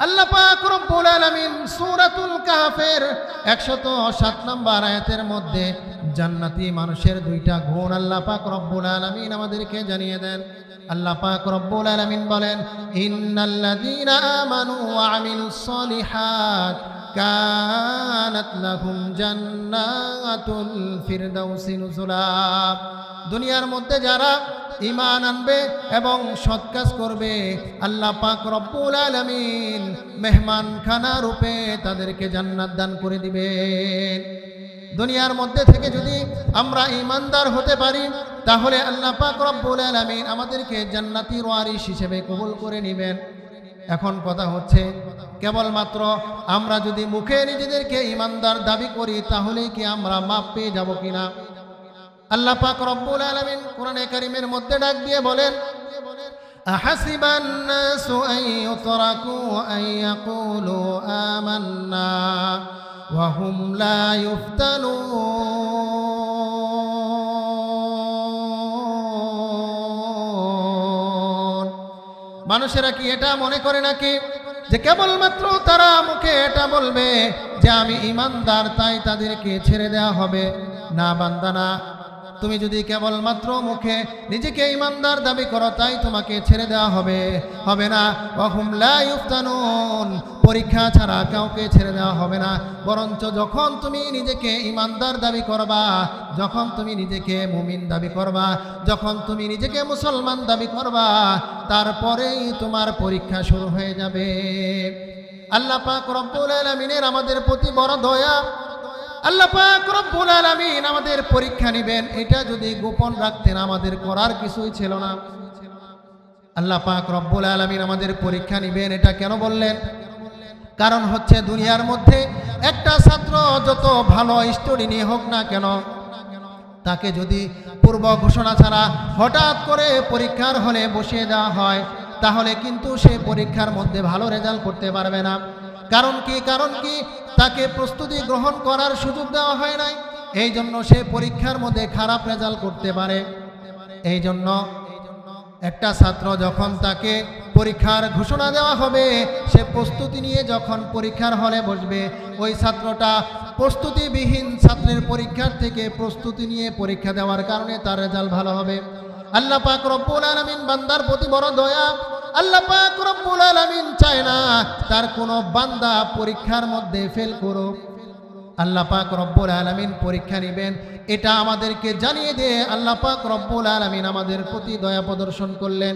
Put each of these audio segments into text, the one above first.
আল্লাহ পাক রব্বুল আলামিন সূরাতুল কাহফের 107 নম্বর আয়াতের মধ্যে জান্নাতি মানুষের দুইটা গুণ আল্লাহ পাক রব্বুল আলামিন আমাদেরকে জানিয়ে দেন। আল্লাহ পাক রব্বুল আলামিন বলেন, ইন্নাল্লাযীনা আমানু ওয়া আমিলুস সলিহাত কানাত লাহুম জান্নাতুল ফিরদাউসি নুজুলা। দুনিয়ার মধ্যে যারা ইমান আনবে এবং সৎ কাজ করবে। আল্লাহ পাক রব্বুল আলামিন মেহমান খানা রূপে তাদেরকে জান্নাত দান করে দিবেন। দুনিয়ার মধ্যে থেকে যদি আমরা ইমানদার হতে পারি, তাহলে আল্লাহ পাক রব্বুল আলামিন আমাদেরকে জান্নাতি ওয়ারিস হিসেবে কবুল করে নেবেন। এখন কথা হচ্ছে, কেবলমাত্র আমরা যদি মুখে নিজেদেরকে ইমানদার দাবি করি, তাহলেই কি আমরা মাপ পেয়ে যাব কিনা? আল্লাহ পাক রব্বুল আলামিন কোরআনে কারীমের মধ্যে ডাক দিয়ে বলেন أحسب الناس أن يتركوا أن يقولوا آمنا وهم لا يفتنون মানুষেরা কি এটা মনে করে নাকি যে কেবলমাত্র তারা মুখে এটা বলবে যে আমি ইমানদার তাই তাদেরকে ছেড়ে দেওয়া হবে না বান্দানা তুমি যদি কেবলমাত্র মুখে নিজেকে ইমানদার দাবি করো, তাই তোমাকে ছেড়ে দেওয়া হবে হবে না। অহুম লা ইফতানুন পরীক্ষা ছাড়া কাউকে ছেড়ে দেওয়া হবে না। বরঞ্চ যখন তুমি নিজেকে ইমানদার দাবি করবা, যখন তুমি নিজেকে মুমিন দাবি করবা, যখন তুমি নিজেকে মুসলমান দাবি করবা, তারপরেই তোমার পরীক্ষা শুরু হয়ে যাবে। আল্লাহ পাক রব্বুল আমাদের প্রতি বড় দয়া আমাদের পরীক্ষা নেবেন। এটা যদি গোপন রাখতেন, আমাদের করার কিছুই ছিল না। আল্লাহ পাক রব্বুল আলামিন আমাদের পরীক্ষা নেবেন, এটা কেন বললেন? কারণ হচ্ছে দুনিয়ার মধ্যে একটা ছাত্র যত ভালো স্টোরি নিয়ে হোক না কেন, তাকে যদি পূর্ব ঘোষণা ছাড়া হঠাৎ করে পরীক্ষার হলে বসিয়ে দেওয়া হয়, তাহলে কিন্তু সে পরীক্ষার মধ্যে ভালো রেজাল্ট করতে পারবে না। কারণ কি? কারণ কি? তাকে প্রস্তুতি গ্রহণ করার সুযোগ দেওয়া হয় নাই। এই জন্য সে পরীক্ষার মধ্যে খারাপ রেজাল্ট করতে পারে। এই জন্য একটা ছাত্র যখন তাকে পরীক্ষার ঘোষণা দেওয়া হবে, সে প্রস্তুতি নিয়ে যখন পরীক্ষার হলে বসবে, ওই ছাত্রটা প্রস্তুতিবিহীন ছাত্রের পরীক্ষার থেকে প্রস্তুতি নিয়ে পরীক্ষা দেওয়ার কারণে তার রেজাল্ট ভালো হবে। আল্লাহ পাক রব্বুল আলামিন বান্দার প্রতি বড় দয়া আল্লাহ পাক রব্বুল আলামিন চায় না তার কোনো বান্দা পরীক্ষার মধ্যে ফেল করুক। আল্লাহ পাক রব্বুল আলামিন পরীক্ষা নেবেন। এটা আমাদেরকে জানিয়ে দিয়ে আল্লাহ পাক রব্বুল আলামিন আমাদের প্রতি দয়া প্রদর্শন করলেন।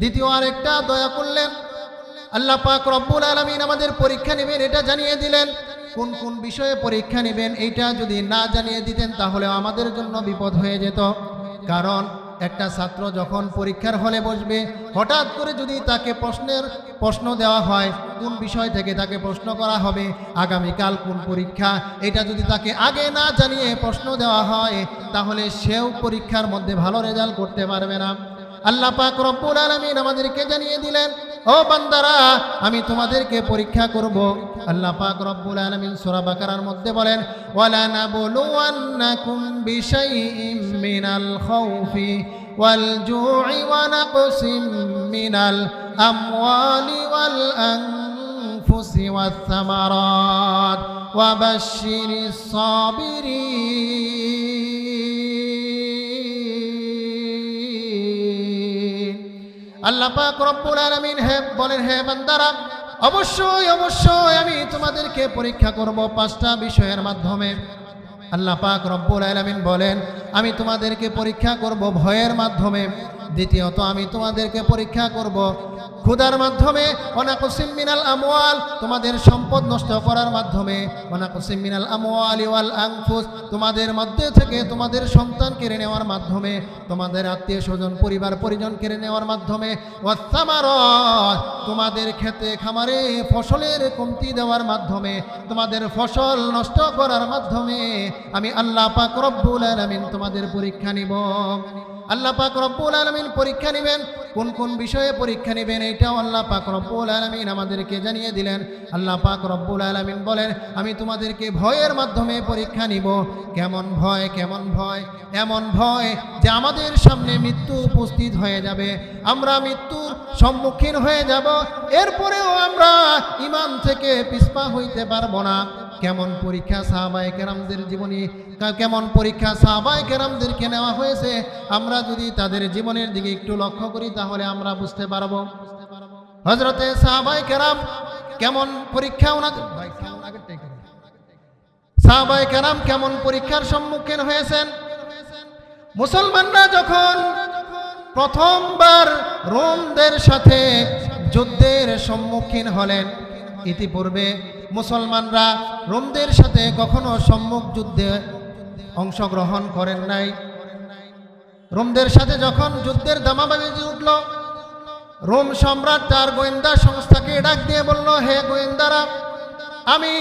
দ্বিতীয় আরেকটা দয়া করলেন। আল্লাহ পাক রব্বুল আলামিন আমাদের পরীক্ষা নেবেন, এটা জানিয়ে দিলেন। কোন কোন বিষয়ে পরীক্ষা নেবেন, এইটা যদি না জানিয়ে দিতেন তাহলে আমাদের জন্য বিপদ হয়ে যেত। কারণ একটা ছাত্র যখন পরীক্ষার হলে বসবে, হঠাৎ করে যদি তাকে প্রশ্নের প্রশ্ন দেওয়া হয়, কোন বিষয় থেকে তাকে প্রশ্ন করা হবে, আগামীকাল কোন পরীক্ষা, এটা যদি তাকে আগে না জানিয়ে প্রশ্ন দেওয়া হয়, তাহলে সেও পরীক্ষার মধ্যে ভালো রেজাল্ট করতে পারবে না। আল্লাহ পাক রব্বুল আলামিন আমাদেরকে জানিয়ে দিলেন ও বান্দারা, আমি তোমাদেরকে পরীক্ষা করব। আল্লাহ পাক রব্বুল আলামিন সূরা বাকারার মধ্যে বলেন, ওয়ালা নাবলুওয়ান্নাকুম বিশাইইম মিনাল খাউফি ওয়াল জু'i ওয়া নাকসিম মিনাল আমওয়ালি ওয়াল আনফুসি ওয়াস সামারাত ওয়া বাশশিরিস সাবিরিন। আল্লাহ পাক রব্বুল আলামিন হে, বলেন, হে বান্দারা, অবশ্যই অবশ্যই আমি তোমাদেরকে পরীক্ষা করব পাঁচটা বিষয়ের মাধ্যমে। আল্লাহ পাক রব্বুল আলামিন বলেন, আমি তোমাদেরকে পরীক্ষা করব ভয়ের মাধ্যমে। দ্বিতীয়ত আমি তোমাদেরকে পরীক্ষা করব। ক্ষুধার মাধ্যমে, অনাকুসিম মিনাল আমওয়াল, তোমাদের সম্পদ নষ্ট করার মাধ্যমে। অনাকুসিম মিনাল আমওয়াল ওয়াল আনফুস, তোমাদের মধ্যে থেকে তোমাদের সন্তান কেড়ে নেওয়ার মাধ্যমে, তোমাদের আত্মীয় স্বজন, পরিবার, পরিজন কেড়ে নেওয়ার মাধ্যমে। তোমাদের খেতে খামারে ফসলের কমতি দেওয়ার মাধ্যমে, তোমাদের ফসল নষ্ট করার মাধ্যমে। আমি আল্লাহ পাক রব্বুল আলামিন তোমাদের পরীক্ষা নিব। আল্লাহ পাক রব্বুল আলমিন পরীক্ষা নেবেন। কোন কোন বিষয়ে পরীক্ষা নেবেন এটাও আল্লাহ পাক রব্বুল আলমিন আমাদেরকে জানিয়ে দিলেন। আল্লাহ পাক রব্বুল আলমিন বলেন, আমি তোমাদেরকে ভয়ের মাধ্যমে পরীক্ষা নিব। কেমন ভয় কেমন ভয়, এমন ভয় যে আমাদের সামনে মৃত্যু উপস্থিত হয়ে যাবে। আমরা মৃত্যুর সম্মুখীন হয়ে যাব। এরপরেও আমরা ইমান থেকে পিসপা হইতে পারব না। কেমন পরীক্ষা সাহাবাই কেরামদের জীবনী কেমন পরীক্ষা সাহাবাই কেরামদেরকে নেওয়া হয়েছে, আমরা যদি তাদের জীবনের দিকে একটু লক্ষ্য করি, তাহলে আমরা বুঝতে পারব হজরতে সাহাবাই কেরাম কেমন পরীক্ষা। সাহাবাই কেরাম কেমন পরীক্ষার সম্মুখীন হয়েছেন মুসলমানরা যখন প্রথমবার রোমদের সাথে যুদ্ধের সম্মুখীন হলেন, ইতিপূর্বে মুসলমানরা রোমদের সাথে কখনো সম্মুখ যুদ্ধে অংশগ্রহণ করেন নাই। রোমদের সাথে যখন যুদ্ধের দামাবাজি উঠল, রোম সম্রাট তার গোয়েন্দা সংস্থাকে ডাক দিয়ে বলল, হে গোয়েন্দারা, আমি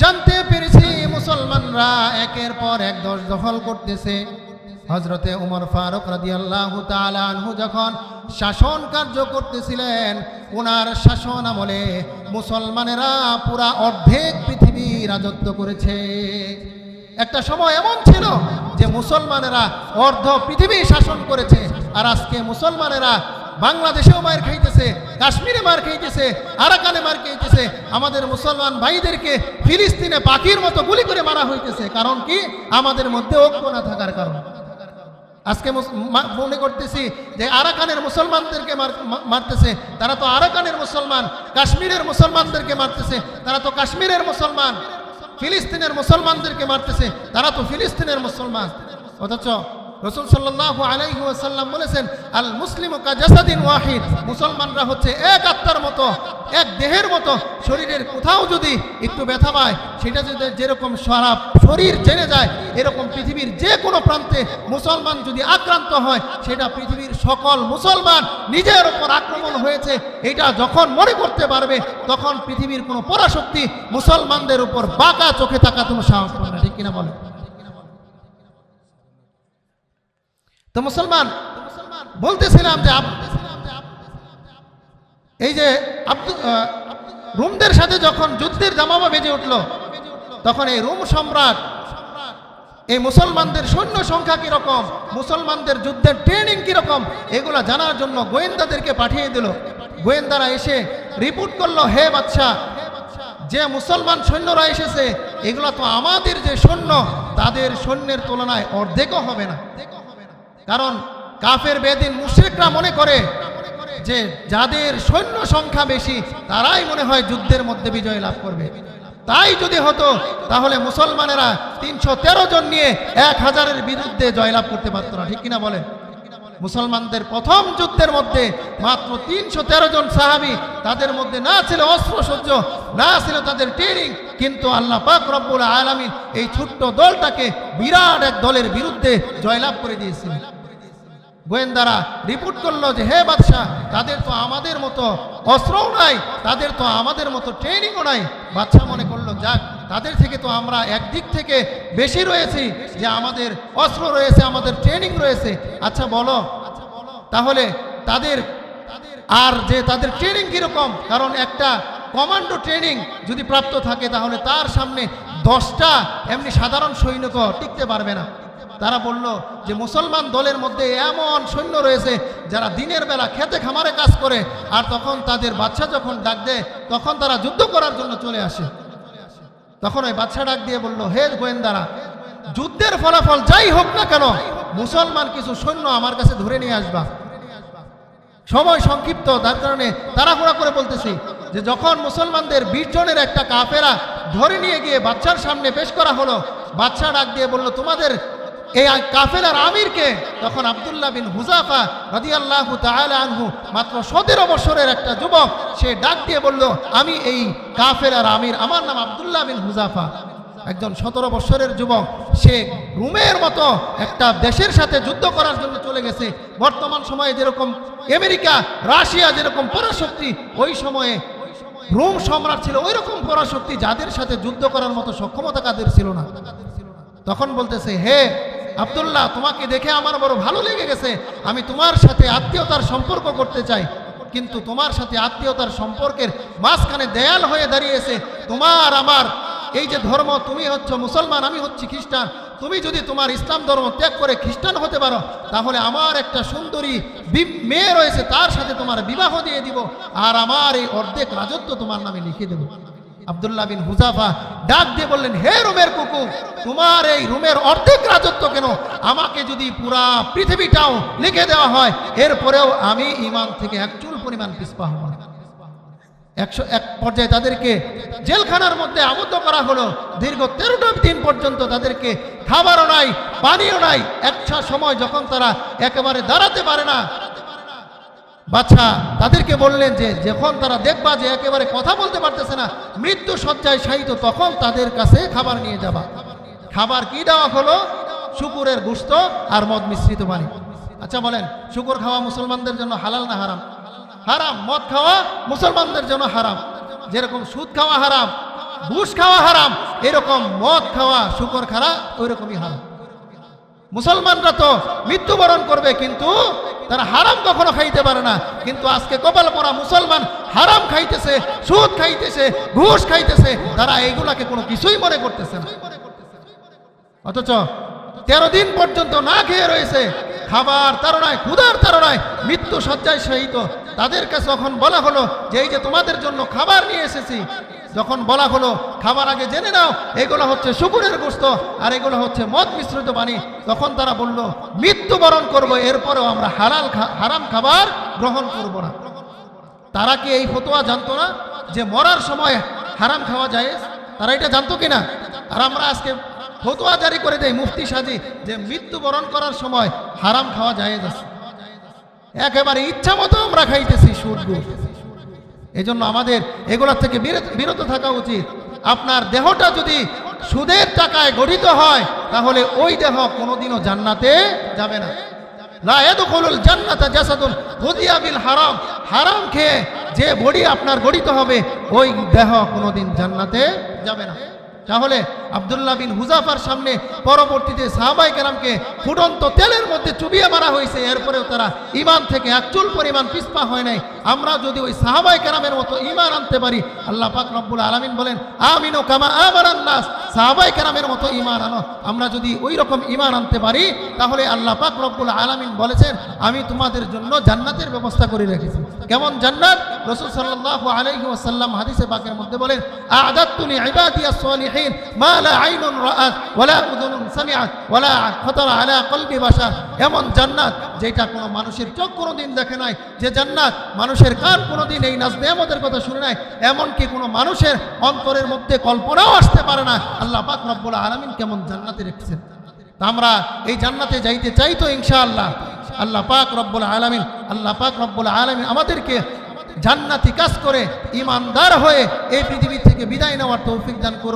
জানতে পেরেছি মুসলমানরা একের পর এক দশ দখল করতেছে। হজরতে উমর ফারুক রাদিয়াল্লাহু তাআলা আনহু যখন শাসন কার্য করতেছিলেন। ওনার শাসন আমলে মুসলমানেরা পুরা অর্ধেক পৃথিবী রাজত্ব করেছে। একটা সময় এমন ছিল যে মুসলমানেরা অর্ধ পৃথিবী শাসন করেছে, আর আজকে মুসলমানেরা বাংলাদেশেও মার খাইতেছে, কাশ্মীরে মার খাইতেছে, আরাকানে মার খাইতেছে। আমাদের মুসলমান ভাইদেরকে ফিলিস্তিনে পাখির মতো গুলি করে মারা হইতেছে। কারণ কি? আমাদের মধ্যে ঐক্য না থাকার কারণ। আজকে মনে করতেছি যে আরাকানের মুসলমানদেরকে মারতেছে। তারা তো আরাকানের মুসলমান, কাশ্মীরের মুসলমানদেরকে মারতেছে। তারা তো কাশ্মীরের মুসলমান, ফিলিস্তিনের মুসলমানদেরকে মারতেছে। তারা তো ফিলিস্তিনের মুসলমান। অথচ রসুল সাল্লাহ আলাইহি ওয়াসাল্লাম বলেছেন, আল মুসলিম কাজাসাদিন ওয়াহিদ। মুসলমানরা হচ্ছে এক আত্মার মতো, এক দেহের মতো। শরীরের কোথাও যদি একটু ব্যথা পায়, সেটা যদি যেরকম সারা শরীর জেনে যায়, এরকম পৃথিবীর যে কোনো প্রান্তে মুসলমান যদি আক্রান্ত হয়, সেটা পৃথিবীর সকল মুসলমান নিজের ওপর আক্রমণ হয়েছে। এটা যখন মনে করতে পারবে, তখন পৃথিবীর কোনো পরাশক্তি মুসলমানদের উপর বাঁকা চোখে থাকা তুমি সাহস পাবে ঠিক কিনা বলে তো মুসলমান, বলতেছিলাম যে এই যে রোমদের সাথে যখন যুদ্ধের জামামা বেজে উঠল, তখন এই রোম সম্রাট, এই মুসলমানদের সৈন্য সংখ্যা কীরকম, মুসলমানদের যুদ্ধের ট্রেনিং কীরকম, এগুলো জানার জন্য গোয়েন্দাদেরকে পাঠিয়ে দিল। গোয়েন্দারা এসে রিপোর্ট করল, হে বাচ্চা যে মুসলমান সৈন্যরা এসেছে, এগুলো তো আমাদের যে সৈন্য, তাদের সৈন্যের তুলনায় অর্ধেকও হবে না। কারণ কাফের বেদিন মুশ্রিকরা মনে করে যে যাদের সৈন্য সংখ্যা বেশি, তারাই মনে হয় যুদ্ধের মধ্যে বিজয় লাভ করবে। তাই যদি হতো, তাহলে মুসলমানেরা তিনশো তেরো জন নিয়ে এক হাজারের বিরুদ্ধে জয়লাভ করতে পারতো না, ঠিক কিনা বলেন? মুসলমানদের প্রথম যুদ্ধের মধ্যে মাত্র তিনশো তেরো জন সাহাবি তাদের মধ্যে না ছিল অস্ত্র সহ্য, না ছিল তাদের ট্রেনিং কিন্তু আল্লাহ পাক রব্বুল আলামিন এই ছোট্ট দলটাকে বিরাট এক দলের বিরুদ্ধে জয়লাভ করে দিয়েছিলেন। গোয়েন্দারা রিপোর্ট করল যে, হে বাদশাহ, তাদের তো আমাদের মতো অস্ত্রও নাই, তাদের তো আমাদের মতো ট্রেনিংও নাই। বাদশাহ মনে করল, যাক, তাদের থেকে তো আমরা একদিক থেকে বেশি রয়েছি যে আমাদের অস্ত্র রয়েছে, আমাদের ট্রেনিং রয়েছে। আচ্ছা বলো। তাহলে তাদের আর যে তাদের ট্রেনিং কীরকম? কারণ একটা কমান্ডো ট্রেনিং যদি প্রাপ্ত থাকে, তাহলে তার সামনে দশটা এমনি সাধারণ সৈনিক টিকতে পারবে না। তারা বলল যে মুসলমান দলের মধ্যে এমন সৈন্য রয়েছে যারা দিনের বেলা খেতে খামারে কাজ করে, আর তখন তাদের বাচ্চা যখন ডাক দেয়, তখন তারা যুদ্ধ করার জন্য চলে আসে। তখন ওই বাচ্চা ডাক দিয়ে বলল, হে গোয়েন্দারা, যুদ্ধের ফলাফল যাই হোক না কেন, মুসলমান কিছু সৈন্য আমার কাছে ধরে নিয়ে আসবা। সময় সংক্ষিপ্ত, তার কারণে তাড়াহুড়া করে বলতেছি যে যখন মুসলমানদের বিশ জনের একটা কাফেরা ধরে নিয়ে গিয়ে বাচ্চার সামনে পেশ করা হলো বাচ্চা ডাক দিয়ে বলল, তোমাদের এই কাফেলার আমিরকে তখন আবদুল্লাহ বিন হুজাফা রাদিয়াল্লাহু তাআলা আনহু মাত্র সতেরো বছরের একটা যুবক, সে ডাক দিয়ে বলল, আমি এই কাফেলার আমির, আমার নাম আবদুল্লাহ বিন হুজাফা একজন সতেরো বছরের যুবক, সে রুমের মতো একটা দেশের সাথে যুদ্ধ করার জন্য চলে গেছে। বর্তমান সময়ে যেরকম আমেরিকা, রাশিয়া যেরকম পরাশক্তি, ওই সময়ে রোম সম্রাট ছিল ওই রকম পরাশক্তি যাদের সাথে যুদ্ধ করার মতো সক্ষমতা কাদের ছিল না। তখন বলতেছে, হে আব্দুল্লাহ, তোমাকে দেখে আমার বড় ভালো লেগে গেছে। আমি তোমার সাথে আত্মীয়তার সম্পর্ক করতে চাই, কিন্তু তোমার সাথে আত্মীয়তার সম্পর্কের মাঝখানে দেয়াল হয়ে দাঁড়িয়েছে। তোমার আমার, এই যে ধর্ম, তুমি হচ্ছ মুসলমান, আমি হচ্ছি খ্রিস্টান। তুমি যদি তোমার ইসলাম ধর্ম ত্যাগ করে খ্রিস্টান হতে পারো, তাহলে আমার একটা সুন্দরী মেয়ে রয়েছে, তার সাথে তোমার বিবাহ দিয়ে দিব। আর আমার এই অর্ধেক রাজত্ব তোমার নামে লিখে দেব। আব্দুল্লাহ বিন হুজাফা ডাক দিয়ে বললেন, হে রুমের কুকুর, তোমার এই রুমের অর্ধেক রাজত্ব কেন? আমাকে যদি পুরা পৃথিবীটাও লিখে দেওয়া হয়, এরপরেও আমি ইমান থেকে এক চুল পরিমাণ পিসপা হব একশো এক পর্যায়ে তাদেরকে জেলখানার মধ্যে আবদ্ধ করা হলো। দীর্ঘ তেরোটা দিন পর্যন্ত তাদেরকে খাবারও নাই, পানিও নাই। একটা সময় যখন তারা একেবারে দাঁড়াতে পারে না বাচ্চা, তাদেরকে বললেন যে, যখন তারা দেখবা যে একেবারে কথা বলতে পারতেছে না, মৃত্যু সজ্জায় শায়িত, তখন তাদের কাছে খাবার নিয়ে যাবা। খাবার কি দেওয়া হলো? শুকুরের গুস্ত আর মদ মিশ্রিত পানি। আচ্ছা বলেন, শুকুর খাওয়া মুসলমানদের জন্য হালাল না হারাম? হারাম। মদ খাওয়া মুসলমানদের জন্য হারাম। যেরকম সুদ খাওয়া হারাম, ঘুষ খাওয়া হারাম, এরকম মদ খাওয়া শুকর ওই রকমই হারাম। মুসলমানরা তো মৃত্যুবরণ করবে, কিন্তু তারা হারাম কখনো খাইতে পারে না। কিন্তু আজকে কপাল পরা মুসলমান হারাম খাইতেছে, সুদ খাইতেছে, ঘুষ খাইতেছে, তারা এইগুলাকে কোনো কিছুই মনে করতেছে না। অথচ তেরো দিন পর্যন্ত না খেয়ে রয়েছে, খাবার তারণায় ক্ষুধার তারণায় মৃত্যু শয্যায় সহিত। তাদের কাছে যখন বলা হলো যে, এই যে তোমাদের জন্য খাবার নিয়ে এসেছি যখন বলা হলো, খাবার আগে জেনে নাও, এগুলো হচ্ছে শুকুরের গোস্ত আর এগুলো হচ্ছে মদ মিশ্রিত পানি। তখন তারা বলল, মৃত্যুবরণ করব, এরপরেও আমরা হালাল হারাম খাবার গ্রহণ করব না। তারা কি এই ফতোয়া জানতো না যে মরার সময় হারাম খাওয়া যায়? তারা এটা জানতো কিনা? আর আমরা আজকে ফতোয়া জারি করে দেয় মুফতি সাজি, যে মৃত্যুবরণ করার সময় হারাম খাওয়া যায় একেবারে ইচ্ছা মতো আমরা খাইতেছি সুদ ঘুষ এই জন্য আমাদের এগুলোর থেকে বিরত- থাকা উচিত। আপনার দেহটা যদি সুদের টাকায় গঠিত হয়, তাহলে ওই দেহ কোনোদিনও জান্নাতে যাবে না। হারাম। হারাম খেয়ে যে বডি আপনার গঠিত হবে, ওই দেহ কোনোদিন জান্নাতে যাবে না। তাহলে আব্দুল্লাহ বিন হুজাফার সামনে পরবর্তীতে সাহাবাই কেরামকে ফুটন্ত তেলের মধ্যে চুবিয়ে মারা হয়েছে। এরপরেও তারা ইমান থেকে একচুল পরিমাণ পিসপা হয় নাই। আমরা যদি ওই সাহাবাই কেরামের মতো ইমান আনতে পারি, আল্লাহ পাক রব্বুল আলামিন বলেন, আমিনো কামা আমারান নাস। সাহাবাই কেরামের মতো ইমান আনো। আমরা যদি ওই রকম ইমান আনতে পারি, তাহলে আল্লাহ পাক রব্বুল আলামিন বলেছেন, আমি তোমাদের জন্য জান্নাতের ব্যবস্থা করে রেখেছি। কেমন জান্নাত? রসুল সাল্লাল্লাহু আলাইহি ওয়াসাল্লাম হাদিসে পাকের মধ্যে বলেন আ'দাতু লিইবাদিয়াস সালিহিন মা লা আইনুন রাআত ওয়ালা উযুনুন সামিআত ওয়ালা খাতারা আলা কলবি বাশার এমন জান্নাত যেটা কোনো মানুষের চোখ কোনোদিন দেখে নাই, যে জান্নাত মানুষের কান কোনোদিন এই নাজ নেয়ামতের কথা শুনে নাই, এমনকি কোনো মানুষের অন্তরের মধ্যে কল্পনাও আসতে পারে না। আল্লাহ পাক রব্বুল আলামিন কেমন জান্নাতে রেখেছেন। আমরা এই জান্নাতে যাইতে চাই তো ইনশাআল্লাহ। আল্লাহ পাক রব্বুল আলামিন, আল্লাহ পাক রব্বুল আলামিন আমাদেরকে জান্নাতি কাজ করে ইমানদার হয়ে এই পৃথিবী থেকে বিদায় নেওয়ার তৌফিক দান করুন।